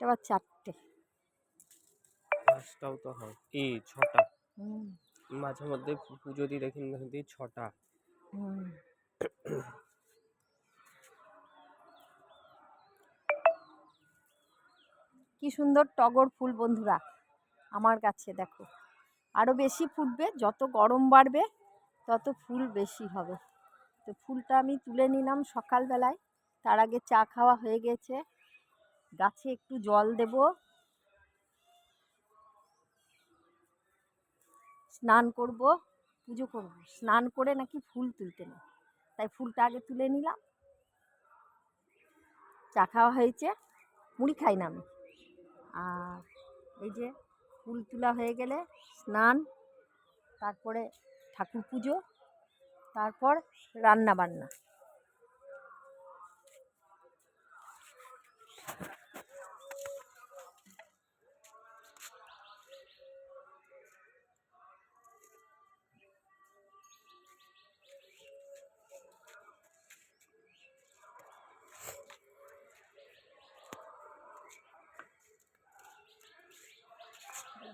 এটা আবার চারটে। পাঁচটাও তো হয়। এই ছটা। মাঝে মধ্যে পুজো দিয়ে দেখি দেখি ছটা। কি সুন্দর টগর ফুল বন্ধুরা আমার কাছে দেখো। আরও বেশি ফুটবে যত গরম বাড়বে তত ফুল বেশি হবে। তো ফুলটা আমি তুলে নিলাম সকালবেলায়। তার আগে চা খাওয়া হয়ে গেছে। গাছে একটু জল দেব। স্নান করব, পুজো করব। স্নান করে নাকি ফুল তুলতে নেই। তাই ফুলটা আগে তুলে নিলাম। চা খাওয়া হয়েছে। মুড়ি খাই না আমি। আর এই যে ফুল তোলা হয়ে গেলে স্নান, তারপরে ঠাকুর পুজো, তারপর রান্না বান্না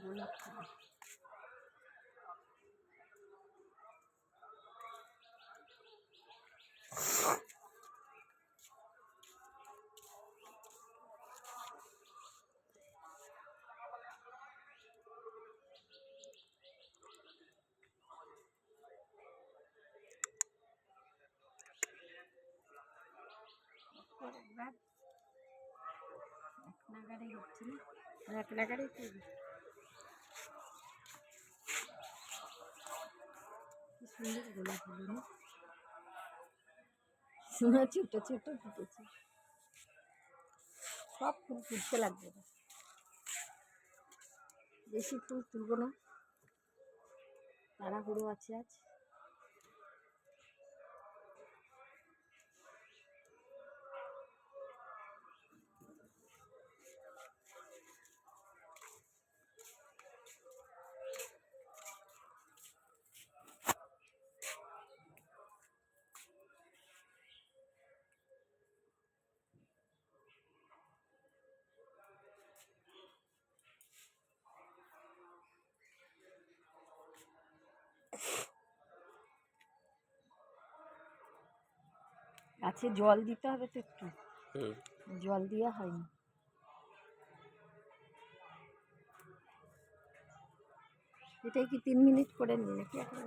গোলাপ ফুল এক নাগারে হচ্ছে এক নাগারেই করবি সুন্দর গোলাপ হলো না? সোনা ছোট ছোট ফুটেছে। সব ফুল ফুটতে লাগবে বেশি ফুল তুলবো না। তাড়াহুড়ো আছে আজ। গাছে জল দিতে হবে তো একটু। জল দেওয়া হয়নি। এটাই কি তিন মিনিট করে নি নাকি? এখন